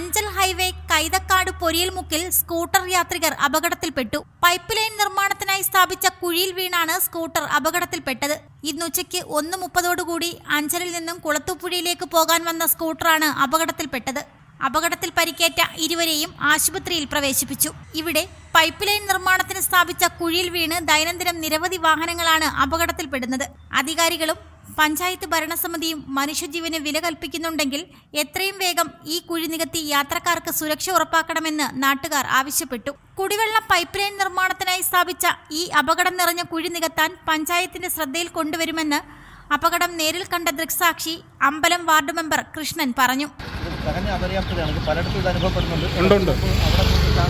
Anchal highway Kaithakkad പൊരിയൽമുക്കിൽ scooter യാത്രികർ അപകടത്തിൽപ്പെട്ടു. പൈപ്പ് ലൈൻ നിർമ്മാണത്തിനായി സ്ഥാപിച്ച കുഴിയിൽ വീണാണ് സ്കൂട്ടർ അപകടത്തിൽപ്പെട്ടത്. ഇന്നുച്ചയ്ക്ക് ഒന്ന് മുപ്പതോടുകൂടി അഞ്ചലിൽ നിന്നും കുളത്തുപുഴയിലേക്ക് പോകാൻ വന്ന സ്കൂട്ടറാണ് അപകടത്തിൽപ്പെട്ടത്. അപകടത്തിൽ പരിക്കേറ്റ ഇരുവരെയും ആശുപത്രിയിൽ പ്രവേശിപ്പിച്ചു. ഇവിടെ പൈപ്പ് ലൈൻ നിർമ്മാണത്തിന് സ്ഥാപിച്ച കുഴിയിൽ വീണ് ദൈനംദിനം നിരവധി വാഹനങ്ങളാണ് അപകടത്തിൽപ്പെടുന്നത്. അധികാരികളും പഞ്ചായത്ത് ഭരണസമിതിയും മനുഷ്യജീവന് വില കൽപ്പിക്കുന്നുണ്ടെങ്കിൽ എത്രയും വേഗം ഈ കുഴി നികത്തി യാത്രക്കാർക്ക് സുരക്ഷ ഉറപ്പാക്കണമെന്ന് നാട്ടുകാർ ആവശ്യപ്പെട്ടു. കുടിവെള്ള പൈപ്പ് ലൈൻ നിർമ്മാണത്തിനായി സ്ഥാപിച്ച ഈ അപകടം നിറഞ്ഞ കുഴി നികത്താൻ പഞ്ചായത്തിന്റെ ശ്രദ്ധയിൽ കൊണ്ടുവരുമെന്ന് അപകടം നേരിൽ കണ്ട ദൃക്സാക്ഷി അമ്പലം വാർഡ് മെമ്പർ കൃഷ്ണൻ പറഞ്ഞു.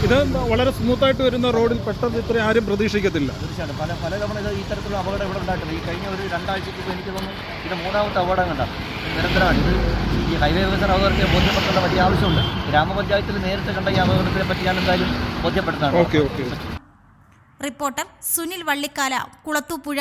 ഇത് വളരെ സ്മൂത്ത് സ്മൂത്തായിട്ട് വരുന്ന റോഡിൽ പെട്ടെന്ന് ഇത്ര ആരും പ്രതീക്ഷിക്കത്തില്ല. തീർച്ചയായിട്ടും. പല ഇത് അപകടം ഇവിടെ ഉണ്ടായിട്ടുണ്ട്. ഈ കഴിഞ്ഞ ഒരു എനിക്ക് തോന്നുന്നു ഇത് മൂന്നാമത്തെ അപകടം കണ്ടാണ് നിരന്തരമാണ്. ഇത് ഈ ഹൈവേ വികസന അതോറിറ്റിയെ ബോധ്യപ്പെടുത്തേണ്ട വലിയ ആവശ്യമുണ്ട്. ഗ്രാമപഞ്ചായത്തിൽ നേരിട്ട് കണ്ട ഈ അപകടത്തിനെ പറ്റി ഞാൻ എന്തായാലും ബോധ്യപ്പെടുത്താണ് okay okay. Reporter Sunil Vallikkala Kulathupuzha.